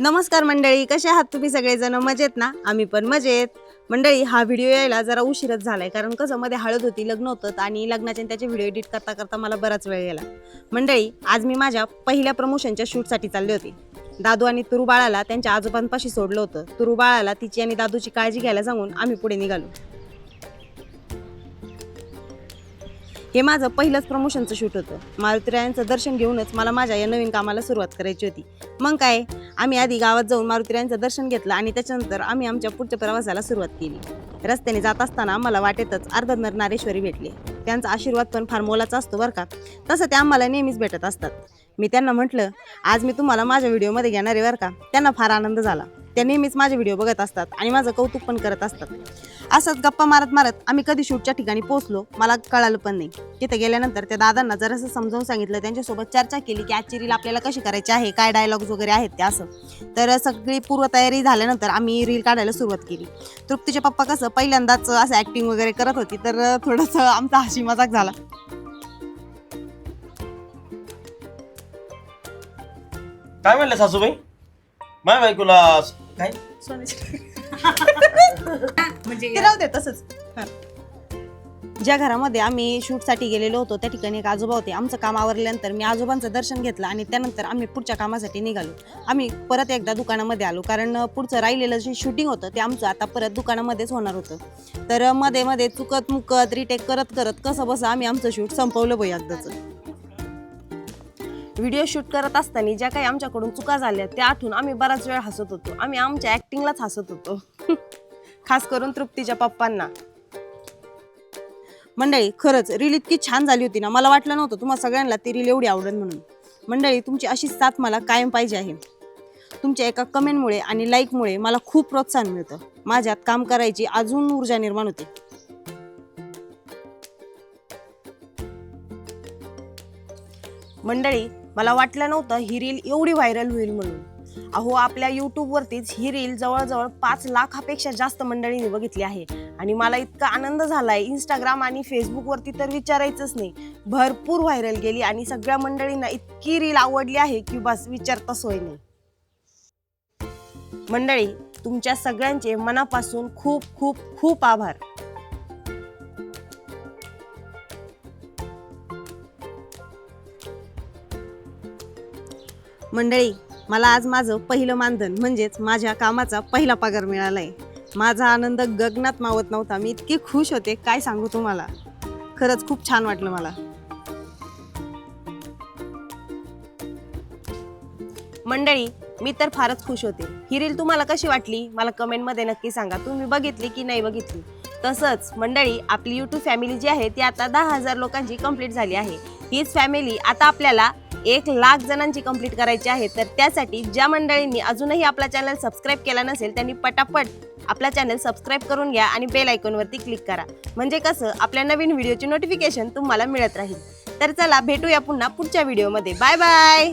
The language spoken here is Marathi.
नमस्कार मंडळी कसे आहात तुम्ही सगळेजण? मजेत ना? आम्ही पण मजेत. मंडळी हा व्हिडिओ यायला जरा उशीरच झालाय कारण कसं मध्ये हळद होती लग्न होतं आणि लग्नाचे त्याचे व्हिडिओ एडिट करता करता मला बराच वेळ गेला. मंडळी आज मी माझ्या पहिल्या प्रमोशनच्या शूटसाठी चालले होते. दादू आणि तुरुबाळाला त्यांच्या आजोबांपाशी सोडलं होतं. तुरुबाळाला तिची आणि दादूची काळजी घ्यायला सांगून आम्ही पुढे निघालो. हे माझं पहिलंच प्रमोशनचं शूट होतं. मारुतीरायांचं दर्शन घेऊनच मला माझ्या या नवीन कामाला सुरुवात करायची होती. मग काय आम्ही आधी गावात जाऊन मारुतीरायांचं दर्शन घेतलं आणि त्याच्यानंतर आम्ही आमच्या पुढच्या प्रवासाला सुरुवात केली. रस्त्याने जात असताना आम्हाला वाटेतच अर्धनर नारेश्वरी भेटले. त्यांचा आशीर्वाद पण फार मोलाचा असतो बरं का. तसं ते आम्हाला नेहमीच भेटत असतात. मी त्यांना म्हटलं आज मी तुम्हाला माझ्या व्हिडिओमध्ये घेणार आहे बरं का. त्यांना फार आनंद झाला. त्या नेहमीच माझे व्हिडिओ बघत असतात आणि माझं कौतुक पण करत असतात. असंच गप्पा मारत मारत आम्ही कधी शूटच्या ठिकाणी पोहोचलो मला कळालं पण नाही. तिथे गेल्यानंतर त्या दादांना जरासं समजावून सांगितलं त्यांच्यासोबत चर्चा केली की आजची रील आपल्याला कशी करायची आहे काय डायलॉग्स वगैरे आहेत ते असं. तर सगळी पूर्वतयारी झाल्यानंतर आम्ही रील काढायला सुरुवात केली. तृप्तीचे पप्पा कसं पहिल्यांदाच असं ॲक्टिंग वगैरे करत होती तर थोडंसं आमचा हशी मजाक झाला. काय म्हणलं सासूबाई? माय बायकोला काय? म्हणजे ते राहू दे तसंच. ज्या घरामध्ये आम्ही शूटसाठी गेलेलो होतो त्या ठिकाणी एक आजोबा होते. आमचं काम आवरल्यानंतर मी आजोबांचं दर्शन घेतलं आणि त्यानंतर आम्ही पुढच्या कामासाठी निघालो. आम्ही परत एकदा दुकानामध्ये आलो कारण पुढचं राहिलेलं जे शूटिंग होतं ते आमचं आता परत दुकानामध्येच होणार होतं. तर मध्ये मध्ये चुकत मुकत रिटेक करत करत कसं बसं आम्ही आमचं शूट संपवलं बघ एकदाचं. व्हिडिओ शूट करत असताना ज्या काही आमच्याकडून चुका झाल्या त्या आठवून आम्ही बराच वेळ हसत होतो. आम्ही आमच्या ऍक्टिंगलाच हसत होतो. खास करून तृप्तीच्या पप्पांना. मंडळी खरंच रील इतकी छान झाली होती ना मला वाटलं नव्हतं तुम्हाला सगळ्यांना ती रील एवढी आवडेल म्हणून. मंडळी तुमची अशी साथ मला कायम पाहिजे आहे. तुमच्या एका कमेंटमुळे आणि लाईकमुळे मला खूप प्रोत्साहन मिळतं. माझ्यात काम करायची अजून ऊर्जा निर्माण होते. मंडळी मला वाटलं नव्हतं ही रील एवढी व्हायरल होईल म्हणून. अहो आपल्या यूट्यूबवरतीच ही रील जवळजवळ पाच लाखापेक्षा जास्त मंडळींनी बघितली आहे. आणि मला इतका आनंद झालाय. इंस्टाग्राम आणि फेसबुकवरती तर विचारायचंच नाही. भरपूर व्हायरल गेली आणि सगळ्या मंडळींना इतकी रील आवडली आहे की बस विचारता सोय नाही. मंडळी तुमच्या सगळ्यांचे मनापासून खूप खूप खूप आभार. मंडळी मला आज माझं पहिलं मानधन म्हणजेच माझ्या कामाचा पहिला पगार मिळालाय. माझा आनंद गगनात मावत नव्हता. मी इतकी खुश होते काय सांगू तुम्हाला? खरंच खूप छान वाटलं मला. मंडळी मी तर फारच खुश होते. ही रील तुम्हाला कशी वाटली? मला कमेंटमध्ये नक्की सांगा. तुम्ही बघितली की नाही बघितली? तसंच मंडळी आपली यूट्यूब फॅमिली जी आहे ती आता दहा हजार लोकांची कंप्लीट झाली आहे. हीच फॅमिली आता आपल्याला एक लाख जणांची कंप्लीट करायची आहे. तर त्यासाठी ज्या मंडळींनी अजूनही आपला चॅनल सबस्क्राईब केला नसेल त्यांनी पटापट आपला चॅनल सबस्क्राईब करून घ्या आणि बेल आयकॉनवरती क्लिक करा. म्हणजे कसं आपल्या नवीन व्हिडिओची नोटिफिकेशन तुम्हाला मिळत राहील. तर चला भेटूया पुन्हा पुढच्या व्हिडिओमध्ये बाय बाय